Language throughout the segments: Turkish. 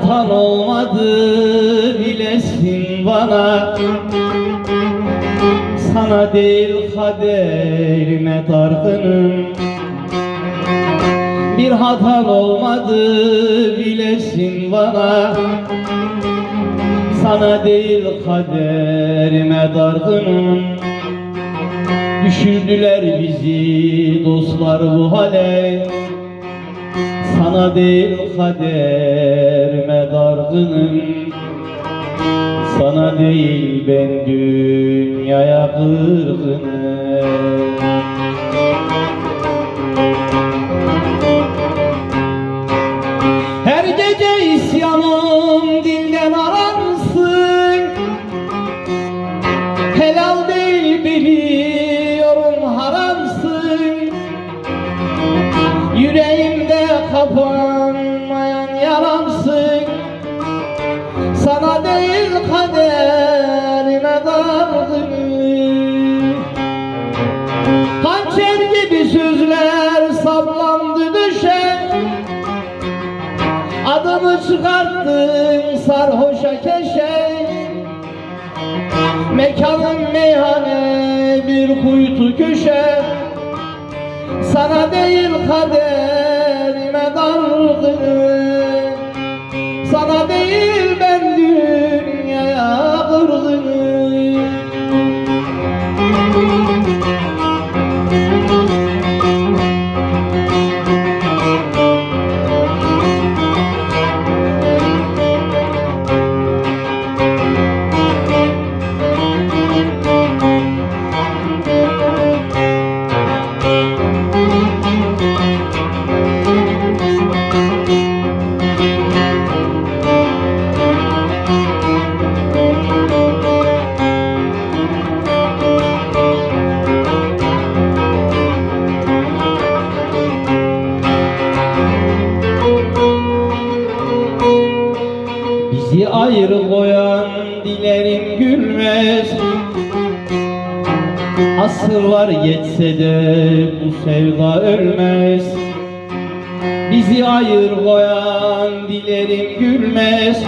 Bir hatan olmadı bilesin bana. Sana değil kaderime dargınım Bir hatan olmadı bilesin bana. Sana değil kaderime dargınım Düşürdüler bizi dostlar bu hale Sana değil kaderime dargınım Sana değil ben dünyaya kırgınım kapanmayan yaramsın Sana değil kaderime dargınım. Hançer gibi sözler saplandı düşen Adımı çıkarttın sarhoşa keşe. Mekanın meyhane bir kuytu köşe Sana değil kaderime dargınım. Sana değil gülmez Asırlar geçse de bu sevda ölmez. Bizi ayrı koyan dilerim gülmez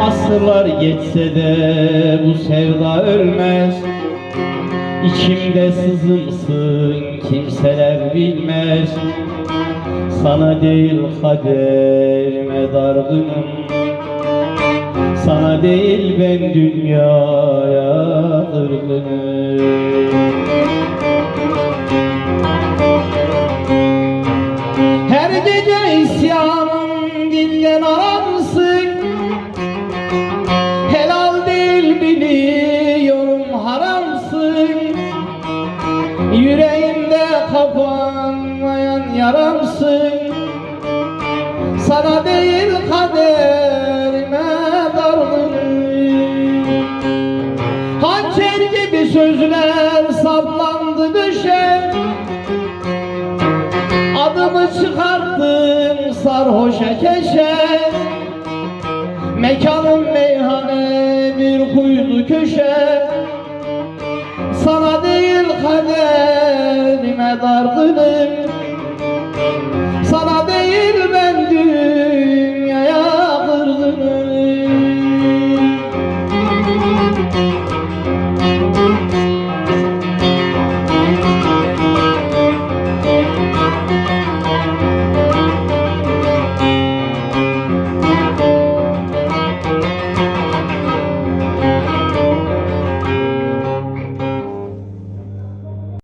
Asırlar geçse de bu sevda ölmez. İçimde sızımsın kimseler bilmez. Sana değil kaderime dargınım değil ben dünyaya kırgınım Her gece isyanım dilden aransın. Helal değil biliyorum haramsın. Yüreğimde kapanmayan yaramsın. Sana değil kaderime Adımı çıkarttım sarhoşa keşe. Mekanım meyhane bir kuytu köşe. Sana değil kaderime dargınım